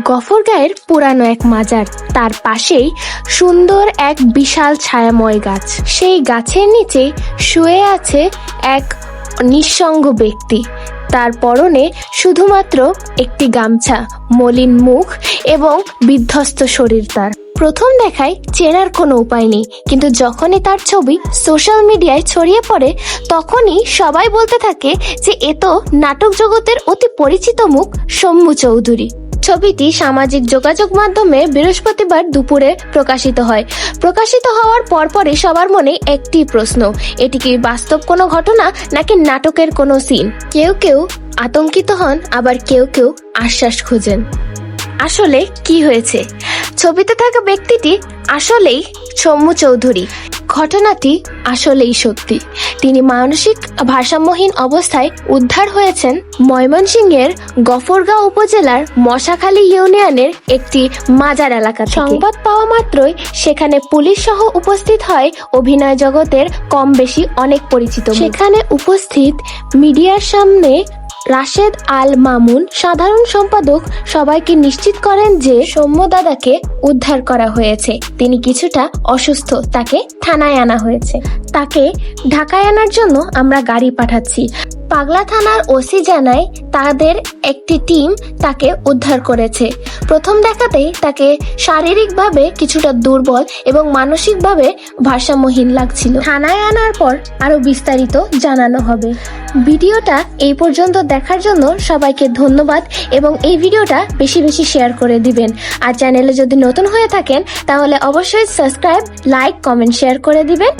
গফরগাঁয়ের পুরানো এক মাজার। তার পাশেই সুন্দর এক বিশাল ছায়াময় গাছ। সেই গাছের নিচে শুয়ে আছে এক নিঃসঙ্গ ব্যক্তি। তার পরনে শুধুমাত্র একটি গামছা, মলিন মুখ এবং বিধ্বস্ত শরীর তার। প্রথম দেখায় চেনার কোনো উপায় নেই, কিন্তু যখনই তার ছবি সোশ্যাল মিডিয়ায় ছড়িয়ে পড়ে, তখনই সবাই বলতে থাকে যে, এ তো নাটক জগতের অতি পরিচিত মুখ, শম্ভু চৌধুরী। ছবিটি সামাজিক যোগাযোগ মাধ্যমে বৃহস্পতিবার দুপুরে প্রকাশিত হয়। প্রকাশিত হওয়ার পরপরই সবার মনে একটি প্রশ্ন, এটি কি বাস্তব কোনো ঘটনা নাকি নাটকের কোনো সিন? কেউ কেউ আতঙ্কিত হন, আবার কেউ কেউ আশ্বাস খুঁজেন। আসলে কি হয়েছে? ছবিতে থাকা ব্যক্তিটি আসলেই সৌম্য চৌধুরী। ঘটনাটি আসলেই সত্যি। তিনি মানসিক ভারসাম্যহীন অবস্থায় উদ্ধার হয়েছেন ময়মনসিংহের গফরগাঁও উপজেলার মশাখালী ইউনিয়নের একটি মাজার এলাকা সংবাদ পাওয়া মাত্রই সেখানে পুলিশ সহ উপস্থিত হয় অভিনয় জগতের কম বেশি অনেক পরিচিত সেখানে উপস্থিত মিডিয়ার সামনে রাশেদ আল মামুন সাধারণ সম্পাদক সবাইকে নিশ্চিত করেন যে সৌম্য দাদাকে উদ্ধার করা হয়েছে। তিনি কিছুটা অসুস্থ, তাকে থানায় আনা হয়েছে। তাকে ঢাকায় আনার জন্য আমরা গাড়ি পাঠাচ্ছি। পাগলা থানার ওসি জানায় তাদের একটি টিম তাকে উদ্ধার করেছে। প্রথম দেখাতেই তাকে শারীরিকভাবে কিছুটা দুর্বল এবং মানসিকভাবে ভারসাম্যহীন লাগছিল। থানায় আনার পর আরও বিস্তারিত জানানো হবে। ভিডিওটা এই পর্যন্ত দেখার জন্য সবাইকে ধন্যবাদ এবং এই ভিডিওটা বেশি বেশি শেয়ার করে দিবেন। আর চ্যানেলে যদি নতুন হয়ে থাকেন, তাহলে অবশ্যই সাবস্ক্রাইব, লাইক, কমেন্ট, শেয়ার করে দিবেন।